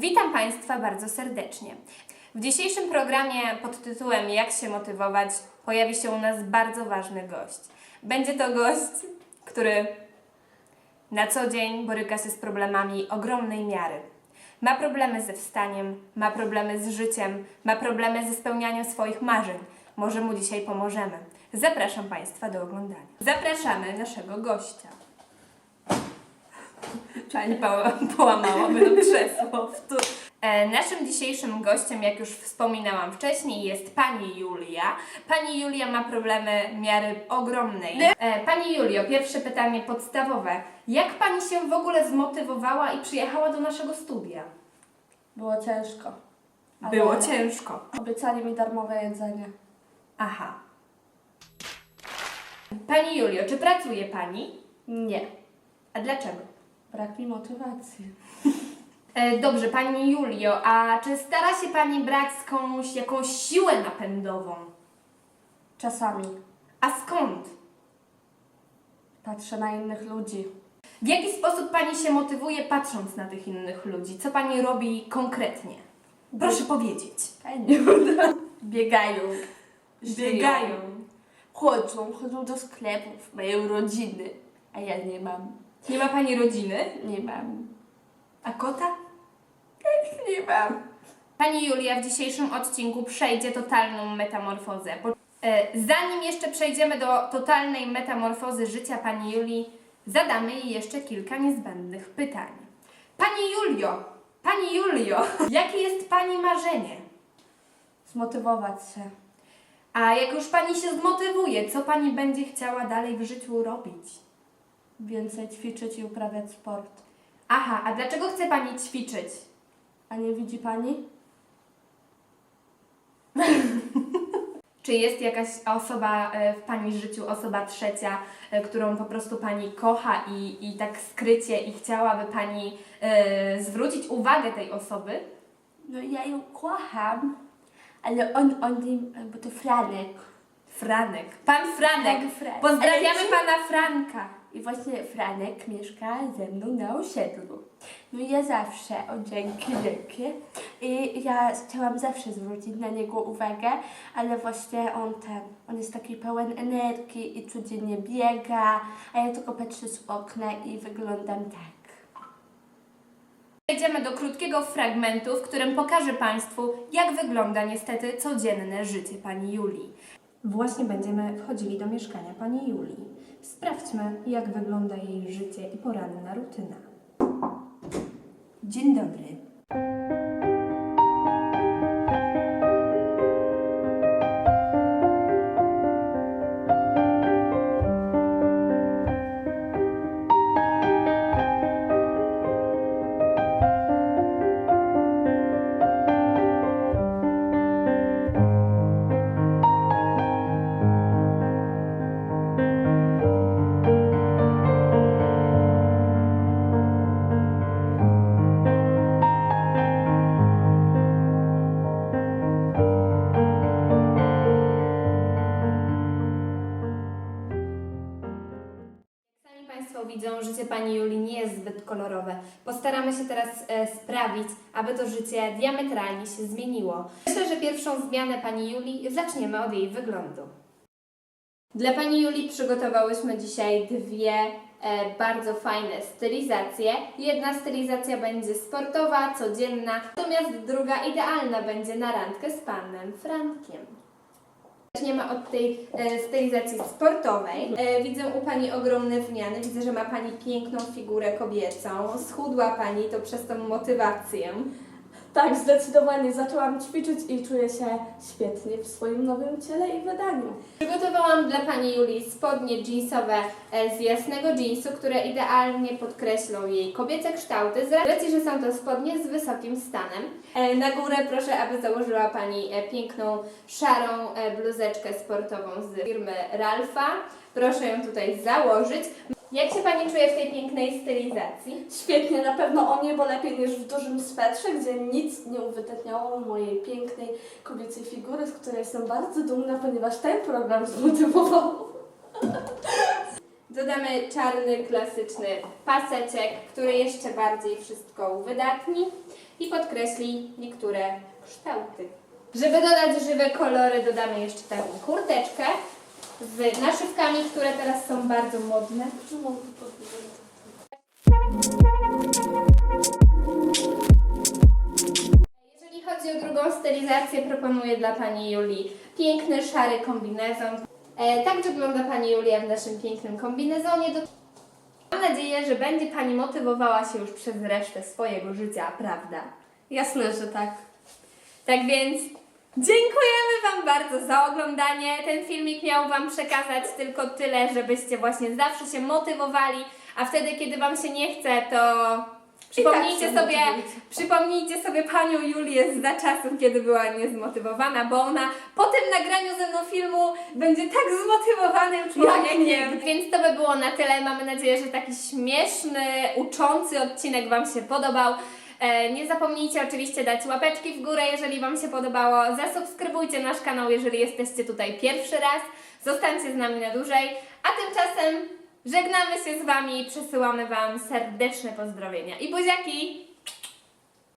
Witam Państwa bardzo serdecznie. W dzisiejszym programie pod tytułem Jak się motywować pojawi się u nas bardzo ważny gość. Będzie to gość, który na co dzień boryka się z problemami ogromnej miary. Ma problemy ze wstaniem, ma problemy z życiem, ma problemy ze spełnianiem swoich marzeń. Może mu dzisiaj pomożemy. Zapraszam Państwa do oglądania. Zapraszamy naszego gościa. Pani poła- połamałaby nam krzesło. E, Naszym dzisiejszym gościem, jak już wspominałam wcześniej, jest pani Julia. Pani Julia ma problemy miary ogromnej. E, Pani Julio, pierwsze pytanie podstawowe. Jak pani się w ogóle zmotywowała i przyjechała do naszego studia? Było ciężko. Ale Było ciężko. Obiecali mi darmowe jedzenie. Aha. Pani Julio, czy pracuje pani? Nie. A dlaczego? Brak mi motywacji. E, Dobrze, Pani Julio, a czy stara się Pani brać skądś jakąś siłę napędową? Czasami A skąd? patrzę na innych ludzi. W jaki sposób Pani się motywuje patrząc na tych innych ludzi? Co Pani robi konkretnie? Proszę powiedzieć. Fajnie. Biegają. żyją, Chodzą, chodzą do sklepów, mają rodziny. A ja nie mam. Nie ma Pani rodziny? Nie mam. A kota? Nie mam. Pani Julia w dzisiejszym odcinku przejdzie totalną metamorfozę. Po- e, Zanim jeszcze przejdziemy do totalnej metamorfozy życia Pani Julii, zadamy jej jeszcze kilka niezbędnych pytań. Pani Julio, Pani Julio, jakie jest Pani marzenie? Zmotywować się. A jak już Pani się zmotywuje, co Pani będzie chciała dalej w życiu robić? Więcej ćwiczyć i uprawiać sport. Aha, a dlaczego chce Pani ćwiczyć? A nie widzi pani? Czy jest jakaś osoba e, w Pani życiu, osoba trzecia, e, którą po prostu Pani kocha i, i tak skrycie i chciałaby Pani e, zwrócić uwagę tej osoby? No ja ją kocham, ale on, on nie, bo to Franek. Franek. Pan Franek. Pan Franek. Pozdrawiamy Ale czy- Pana Franka. I właśnie Franek mieszka ze mną na osiedlu. No i ja zawsze, o dzięki, dzięki. I ja chciałam zawsze zwrócić na niego uwagę, ale właśnie on ten, on jest taki pełen energii i codziennie biega, a ja tylko patrzę z okna i wyglądam tak. Przejdziemy do krótkiego fragmentu, w którym pokażę Państwu, jak wygląda niestety codzienne życie Pani Julii. Właśnie będziemy wchodzili do mieszkania Pani Julii. Sprawdźmy, jak wygląda jej życie i poranna rutyna. Dzień dobry. Pani Julii nie jest zbyt kolorowe. Postaramy się teraz e, sprawić, aby to życie diametralnie się zmieniło. Myślę, że pierwszą zmianę Pani Julii zaczniemy od jej wyglądu. Dla Pani Julii przygotowałyśmy dzisiaj dwie e, bardzo fajne stylizacje. Jedna stylizacja będzie sportowa, codzienna, natomiast druga idealna będzie na randkę z Panem Frankiem. Zaczniemy od tej e, stylizacji sportowej. E, widzę u Pani ogromne zmiany. Widzę, że ma Pani piękną figurę kobiecą. Schudła Pani to przez tą motywację. Tak, zdecydowanie zaczęłam ćwiczyć i czuję się świetnie w swoim nowym ciele i wydaniu. Przygotowałam dla Pani Julii spodnie jeansowe e, z jasnego jeansu, które idealnie podkreślą jej kobiece kształty, z racji, że są to spodnie z wysokim stanem. E, Na górę proszę, aby założyła Pani e, piękną, szarą bluzeczkę sportową z firmy Ralfa. Proszę ją tutaj założyć. Jak się Pani czuje w tej pięknej stylizacji? Świetnie, na pewno o niebo lepiej niż w dużym swetrze, gdzie nic nie uwydatniało mojej pięknej kobiecej figury, z której jestem bardzo dumna, ponieważ ten program zmotywował. Dodamy czarny, klasyczny paseczek, który jeszcze bardziej wszystko uwydatni. i podkreśli niektóre kształty. Żeby dodać żywe kolory, dodamy jeszcze taką kurteczkę z naszywkami, które teraz są bardzo modne. Jeżeli chodzi o drugą stylizację, proponuję dla Pani Julii piękny, szary kombinezon. E, tak wygląda Pani Julia w naszym pięknym kombinezonie. Do... Mam nadzieję, że będzie Pani motywowała się już przez resztę swojego życia, prawda? Jasne, że tak. Tak więc dziękujemy Wam bardzo za oglądanie. Ten filmik miał Wam przekazać tylko tyle, żebyście właśnie zawsze się motywowali, a wtedy, kiedy Wam się nie chce, to przypomnijcie się sobie, przypomnijcie sobie Panią Julię za czasów, kiedy była niezmotywowana, bo ona po tym nagraniu ze mną filmu będzie tak zmotywowanym człowiekiem. Więc to by było na tyle. Mamy nadzieję, że taki śmieszny, uczący odcinek Wam się podobał. E, Nie zapomnijcie oczywiście dać łapeczki w górę, jeżeli Wam się podobało. Zasubskrybujcie nasz kanał, jeżeli jesteście tutaj pierwszy raz. Zostańcie z nami na dłużej. A tymczasem żegnamy się z Wami i przesyłamy Wam serdeczne pozdrowienia. I buziaki!